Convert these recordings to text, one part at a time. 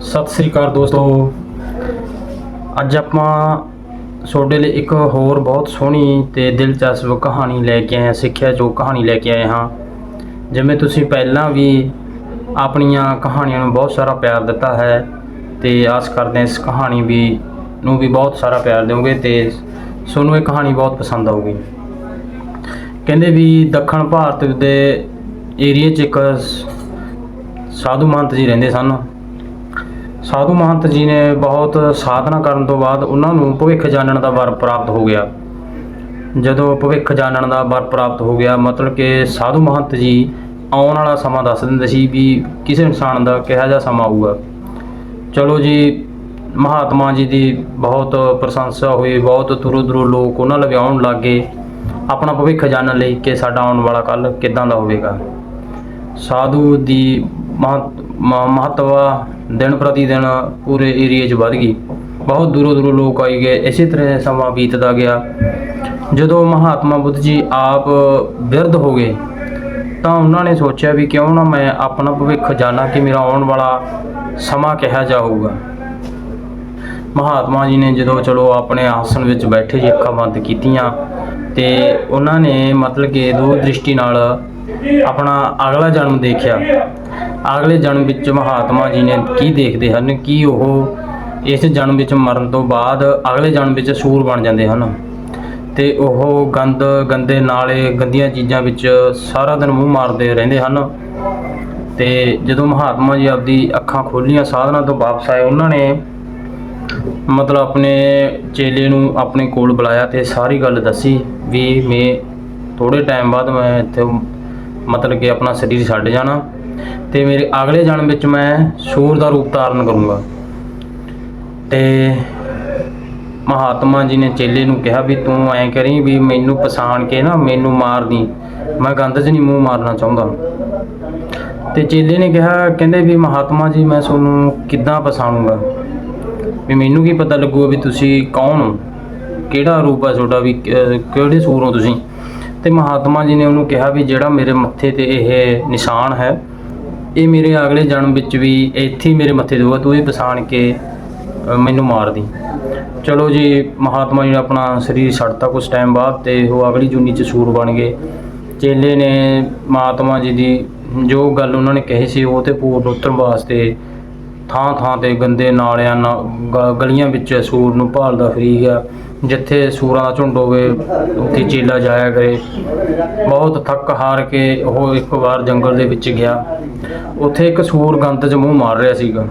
ਸਤਿ ਸ੍ਰੀ ਅਕਾਲ ਦੋਸਤੋ। ਅੱਜ ਆਪਾਂ ਤੁਹਾਡੇ ਲਈ ਇੱਕ ਹੋਰ ਬਹੁਤ ਸੋਹਣੀ ਤੇ ਦਿਲਚਸਪ ਕਹਾਣੀ ਲੈ ਕੇ ਆਏ ਹਾਂ, ਸਿੱਖਿਆ ਜੋ ਕਹਾਣੀ ਲੈ ਕੇ ਆਏ ਹਾਂ। ਜਿਵੇਂ ਤੁਸੀਂ ਪਹਿਲਾਂ ਵੀ ਆਪਣੀਆਂ ਕਹਾਣੀਆਂ ਨੂੰ ਬਹੁਤ ਸਾਰਾ ਪਿਆਰ ਦਿੱਤਾ ਹੈ ਤੇ ਆਸ ਕਰਦੇ ਹਾਂ ਇਸ ਕਹਾਣੀ ਵੀ ਨੂੰ ਵੀ ਬਹੁਤ ਸਾਰਾ ਪਿਆਰ ਦਿਓਗੇ ਤੇ ਤੁਹਾਨੂੰ ਇਹ ਕਹਾਣੀ ਬਹੁਤ ਪਸੰਦ ਆਊਗੀ। ਕਹਿੰਦੇ ਵੀ ਦੱਖਣ ਭਾਰਤ ਦੇ ਏਰੀਆ 'ਚ ਇੱਕ ਸਾਧੂ ਮਹੰਤ ਜੀ ਰਹਿੰਦੇ ਸਨ। ਸਾਧੂ ਮਹੰਤ ਜੀ ਨੇ ਬਹੁਤ ਸਾਧਨਾ ਕਰਨ ਤੋਂ ਬਾਅਦ ਉਹਨਾਂ ਨੂੰ ਭਵਿੱਖ ਜਾਣਨ ਦਾ ਵਰ ਪ੍ਰਾਪਤ ਹੋ ਗਿਆ। ਜਦੋਂ ਭਵਿੱਖ ਜਾਣਨ ਦਾ ਵਰ ਪ੍ਰਾਪਤ ਹੋ ਗਿਆ, ਮਤਲਬ ਕਿ ਸਾਧੂ ਮਹੰਤ ਜੀ ਆਉਣ ਵਾਲਾ ਸਮਾਂ ਦੱਸ ਦਿੰਦੇ ਸੀ ਵੀ ਕਿਸੇ ਇਨਸਾਨ ਦਾ ਕਿਹੋ ਜਿਹਾ ਸਮਾਂ ਆਊਗਾ। ਚਲੋ ਜੀ, ਮਹਾਤਮਾ ਜੀ ਦੀ ਬਹੁਤ ਪ੍ਰਸ਼ੰਸਾ ਹੋਈ, ਬਹੁਤ ਦੂਰੋਂ ਦੂਰੋਂ ਲੋਕ ਉਹਨਾਂ ਲਵੇ ਆਉਣ ਲੱਗੇ, ਆਪਣਾ ਭਵਿੱਖ ਜਾਣਨ ਲਈ ਕਿ ਸਾਡਾ ਆਉਣ ਵਾਲਾ ਕੱਲ ਕਿਦਾਂ ਦਾ ਹੋਵੇਗਾ। ਸਾਧੂ ਦੀ ਮਹੱਤ- ਮ- ਮਹੱਤਵਾ ਦਿਨ ਪ੍ਰਤੀ ਦਿਨ ਪੂਰੇ ਏਰੀਏ 'ਚ ਵੱਧ ਗਈ। ਬਹੁਤ ਦੂਰੋਂ ਦੂਰੋਂ ਲੋਕ ਆਈ ਗਏ। ਇਸੇ ਤਰ੍ਹਾਂ ਸਮਾਂ ਬੀਤਦਾ ਗਿਆ। ਜਦੋਂ ਮਹਾਤਮਾ ਬੁੱਧ ਜੀ ਆਪ ਬਿਰਧ ਹੋ ਗਏ, ਤਾਂ ਉਹਨਾਂ ਨੇ ਸੋਚਿਆ ਵੀ ਕਿਉਂ ਨਾ ਮੈਂ ਆਪਣਾ ਭਵਿੱਖ ਜਾਣਾ ਕਿ ਮੇਰਾ ਆਉਣ ਵਾਲਾ ਸਮਾਂ ਕਿਹਾ ਜਾਊਗਾ ਮਹਾਤਮਾ ਜੀ ਨੇ ਜਦੋਂ ਚਲੋ ਆਪਣੇ ਆਸਣ ਵਿੱਚ ਬੈਠੇ ਜੀ, ਅੱਖਾਂ ਬੰਦ ਕੀਤੀਆਂ ਤੇ ਉਹਨਾਂ ਨੇ ਮਤਲਬ ਕਿ ਦੂਰ ਦ੍ਰਿਸ਼ਟੀ ਨਾਲ ਆਪਣਾ ਅਗਲਾ ਜਨਮ ਦੇਖਿਆ। ਅਗਲੇ ਜਨਮ ਵਿੱਚ ਮਹਾਤਮਾ ਜੀ ਨੇ ਕੀ ਦੇਖਦੇ ਹਨ? ਕਿ ਉਹ ਇਸ ਜਨਮ ਵਿੱਚ ਮਰਨ ਤੋਂ ਬਾਅਦ ਅਗਲੇ ਜਨਮ ਵਿੱਚ ਸੂਰ ਬਣ ਜਾਂਦੇ ਹਨ? ਤੇ ਉਹ ਗੰਦ, ਗੰਦੇ ਨਾਲੇ, ਗੰਦੀਆਂ ਚੀਜ਼ਾਂ ਵਿੱਚ ਸਾਰਾ ਦਿਨ ਮੂੰਹ ਮਾਰਦੇ ਰਹਿੰਦੇ ਹਨ। ਤੇ ਜਦੋਂ ਮਹਾਤਮਾ ਜੀ ਆਪਦੀ ਅੱਖਾਂ ਖੋਲੀਆਂ, ਸਾਧਨਾ ਤੋਂ ਵਾਪਸ ਆਏ, ਉਹਨਾਂ ਨੇ ਮਤਲਬ ਆਪਣੇ ਚੇਲੇ ਨੂੰ ਆਪਣੇ ਕੋਲ ਬੁਲਾਇਆ ਤੇ ਸਾਰੀ ਗੱਲ ਦੱਸੀ ਵੀ ਮੈਂ ਥੋੜੇ ਟਾਈਮ ਬਾਅਦ ਮੈਂ ਇੱਥੇ ਮਤਲਬ ਕਿ ਆਪਣਾ ਸਰੀਰ ਛੱਡ ਜਾਣਾ ਤੇ ਮੇਰੇ ਅਗਲੇ ਜਨਮ ਵਿੱਚ ਮੈਂ ਸੂਰ ਦਾ ਰੂਪ ਧਾਰਨ ਕਰੂੰਗਾ। ਤੇ ਮਹਾਤਮਾ ਜੀ ਨੇ ਚੇਲੇ ਨੂੰ ਕਿਹਾ ਵੀ ਤੂੰ ਐਂ ਕਰੀ ਵੀ ਮੈਨੂੰ ਪਛਾਣ ਕੇ ਨਾ ਮੈਨੂੰ ਮਾਰ ਦੀ। ਮੈਂ ਗੰਦ 'ਚ ਨਹੀਂ ਮੂੰਹ ਮਾਰਨਾ ਚਾਹੁੰਦਾ। ਤੇ ਚੇਲੇ ਨੇ ਕਿਹਾ, ਕਹਿੰਦੇ ਵੀ ਮਹਾਤਮਾ ਜੀ, ਮੈਂ ਤੁਹਾਨੂੰ ਕਿੱਦਾਂ ਪਛਾਣੂਗਾ? ਵੀ ਮੈਨੂੰ ਕੀ ਪਤਾ ਲੱਗੂਗਾ ਵੀ ਤੁਸੀਂ ਕੌਣ ਹੋ? ਕਿਹੜਾ ਰੂਪ ਹੈ ਤੁਹਾਡਾ ਵੀ ਕਿਹੜੇ ਸੂਰ ਹੋ ਤੁਸੀਂ? ਤੇ ਮਹਾਤਮਾ ਜੀ ਨੇ ਉਹਨੂੰ ਕਿਹਾ ਵੀ ਜਿਹੜਾ ਮੇਰੇ ਮੱਥੇ ਤੇ ਇਹ ਨਿਸ਼ਾਨ ਹੈ, ਇਹ ਮੇਰੇ ਅਗਲੇ ਜਨਮ ਵਿੱਚ ਵੀ ਇੱਥੇ ਮੇਰੇ ਮੱਥੇ ਤੇ ਹੋਊਗਾ, ਤੂੰ ਇਹ ਪਛਾਣ ਕੇ ਮੈਨੂੰ ਮਾਰ ਦੀ। ਚਲੋ ਜੀ, ਮਹਾਤਮਾ ਜੀ ਨੇ ਆਪਣਾ ਸਰੀਰ ਛੱਡਤਾ ਕੁਝ ਟਾਈਮ ਬਾਅਦ ਤੇ ਉਹ ਅਗਲੀ ਜੁਨੀ ਚ ਸੂਰ ਬਣ ਗਏ। ਚੇਲੇ ਨੇ ਮਹਾਤਮਾ ਜੀ ਦੀ ਜੋ ਗੱਲ ਉਹਨਾਂ ਨੇ ਕਹੀ ਸੀ, ਉਹ ਤੇ ਪੂਰਨ ਉਤਰਨ ਵਾਸਤੇ ਥਾਂ ਥਾਂ ਤੇ ਗੰਦੇ ਨਾਲਿਆਂ ਨਾਲ ਗ- ਗਲੀਆਂ ਵਿੱਚ ਸੂਰ ਨੂੰ ਭਾਲਦਾ ਫਰੀ ਗਿਆ ਜਿੱਥੇ ਸੂਰਾਂ ਦਾ ਝੁੰਡ ਹੋਵੇ, ਉੱਥੇ ਚੇਲਾ ਜਾਇਆ ਕਰੇ। ਬਹੁਤ ਥੱਕ ਹਾਰ ਕੇ ਉਹ ਇੱਕ ਵਾਰ ਜੰਗਲ ਦੇ ਵਿੱਚ ਗਿਆ। ਉੱਥੇ ਇੱਕ ਸੂਰ ਗੰਦ 'ਚ ਮੂੰਹ ਮਾਰ ਰਿਹਾ ਸੀਗਾ।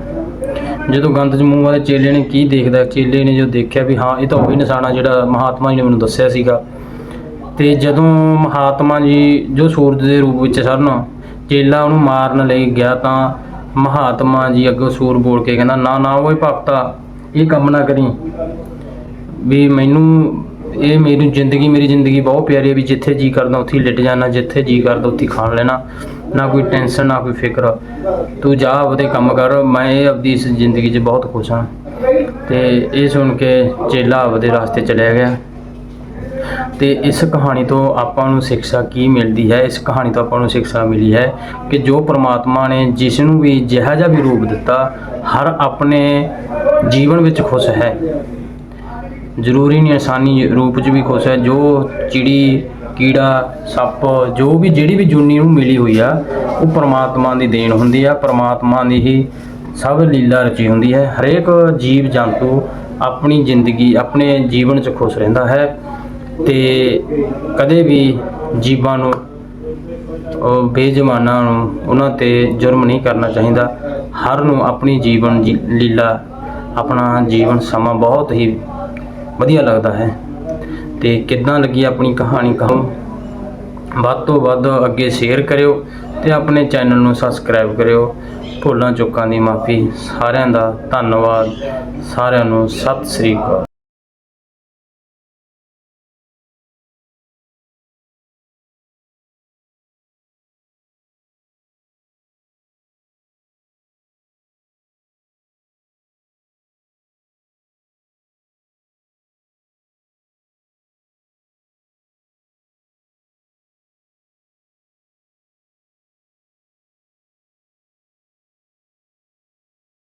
ਜਦੋਂ ਗੰਦ 'ਚ ਮੂੰਹ ਵਾਲੇ ਚੇਲੇ ਨੇ ਕੀ ਦੇਖਦਾ, ਚੇਲੇ ਨੇ ਜੋ ਦੇਖਿਆ ਵੀ ਹਾਂ, ਇਹ ਤਾਂ ਉਹੀ ਨਿਸ਼ਾਨਾ ਜਿਹੜਾ ਮਹਾਤਮਾ ਜੀ ਨੇ ਮੈਨੂੰ ਦੱਸਿਆ ਸੀਗਾ। ਤੇ ਜਦੋਂ ਮਹਾਤਮਾ ਜੀ, ਜੋ ਸੂਰਜ ਦੇ ਰੂਪ ਵਿੱਚ ਸਨ ਚੇਲਾ ਉਹਨੂੰ ਮਾਰਨ ਲਈ ਗਿਆ ਤਾਂ ਮਹਾਤਮਾ ਜੀ ਅੱਗੋਂ ਸੂਰ ਬੋਲ ਕੇ ਕਹਿੰਦਾ, ਨਾ ਨਾ ਓਏ ਭਗਤਾ, ਇਹ ਕੰਮ ਨਾ ਕਰੀ। ਵੀ ਮੈਨੂੰ, ਇਹ ਮੇਰੀ ਜ਼ਿੰਦਗੀ ਮੇਰੀ ਜ਼ਿੰਦਗੀ ਬਹੁਤ ਪਿਆਰੀ ਹੈ ਵੀ ਜਿੱਥੇ ਜੀ ਕਰਦਾ, ਉੱਥੇ ਹੀ ਲਿਟ ਜਾਣਾ, ਜਿੱਥੇ ਜੀ ਕਰਦਾ, ਉੱਥੇ ਖਾਣ ਲੈਣਾ। ਨਾ ਕੋਈ ਟੈਨਸ਼ਨ, ਨਾ ਕੋਈ ਫਿਕਰ। ਤੂੰ ਜਾ, ਆਪਦੇ ਕੰਮ ਕਰ। ਮੈਂ ਇਹ ਆਪਦੀ ਇਸ ਜ਼ਿੰਦਗੀ 'ਚ ਬਹੁਤ ਖੁਸ਼ ਹਾਂ। ਤੇ ਇਹ ਸੁਣ ਕੇ ਚੇਲਾ ਆਪਦੇ ਰਸਤੇ ਚਲਿਆ ਗਿਆ। ਤੇ ਇਸ ਕਹਾਣੀ ਤੋਂ ਆਪਾਂ ਨੂੰ ਸਿੱਖਿਆ ਕੀ ਮਿਲਦੀ ਹੈ? ਇਸ ਕਹਾਣੀ ਤੋਂ ਆਪਾਂ ਨੂੰ ਸਿੱਖਿਆ ਮਿਲੀ ਹੈ ਕਿ ਜੋ ਪ੍ਰਮਾਤਮਾ ਨੇ ਜਿਸ ਨੂੰ ਵੀ ਜਿਹਾ ਜਿਹਾ ਵੀ ਰੂਪ ਦਿੱਤਾ, ਹਰ ਆਪਣੇ ਜੀਵਨ ਵਿੱਚ ਖੁਸ਼ ਹੈ। ਜ਼ਰੂਰੀ ਨਹੀਂ ਇਨਸਾਨੀ ਰੂਪ 'ਚ ਵੀ ਖੁਸ਼ ਹੈ। ਜੋ ਚਿੜੀ, ਕੀੜਾ, ਸੱਪ, ਜੋ ਵੀ ਜਿਹੜੀ ਵੀ ਜੁਨੀ ਨੂੰ ਮਿਲੀ ਹੋਈ ਆ, ਉਹ ਪ੍ਰਮਾਤਮਾ ਦੀ ਦੇਣ ਹੁੰਦੀ ਆ। ਪ੍ਰਮਾਤਮਾ ਦੀ ਹੀ ਸਭ ਲੀਲਾ ਰਚੀ ਹੁੰਦੀ ਹੈ। ਹਰੇਕ ਜੀਵ ਜੰਤੂ ਆਪਣੀ ਜ਼ਿੰਦਗੀ, ਆਪਣੇ ਜੀਵਨ 'ਚ ਖੁਸ਼ ਰਹਿੰਦਾ ਹੈ। ਤੇ ਕਦੇ ਵੀ ਜੀਵਾਂ ਨੂੰ, ਉਹ ਬੇਜਮਾਨਾਂ ਨੂੰ, ਉਹਨਾਂ ਤੇ ਜੁਰਮ ਨਹੀਂ ਕਰਨਾ ਚਾਹੀਦਾ। ਹਰ ਨੂੰ ਆਪਣੀ ਜੀਵਨ ਜੀ- ਲੀਲਾ, ਆਪਣਾ ਜੀਵਨ ਸਮਾਂ ਬਹੁਤ ਹੀ ਵਧੀਆ ਲੱਗਦਾ ਹੈ। ਤੇ ਕਿੱਦਾਂ ਲੱਗੀ ਆਪਣੀ ਕਹਾਣੀ ਕਹੋ? ਵੱਧ ਤੋਂ ਵੱਧ ਅੱਗੇ ਸ਼ੇਅਰ ਕਰਿਓ ਤੇ ਆਪਣੇ ਚੈਨਲ ਨੂੰ ਸਬਸਕ੍ਰਾਈਬ ਕਰਿਓ। ਭੁੱਲਾਂ ਚੁੱਕਾਂ ਦੀ ਮਾਫੀ। ਸਾਰਿਆਂ ਦਾ ਧੰਨਵਾਦ। ਸਾਰਿਆਂ ਨੂੰ ਸਤਿ ਸ੍ਰੀ ਅਕਾਲ।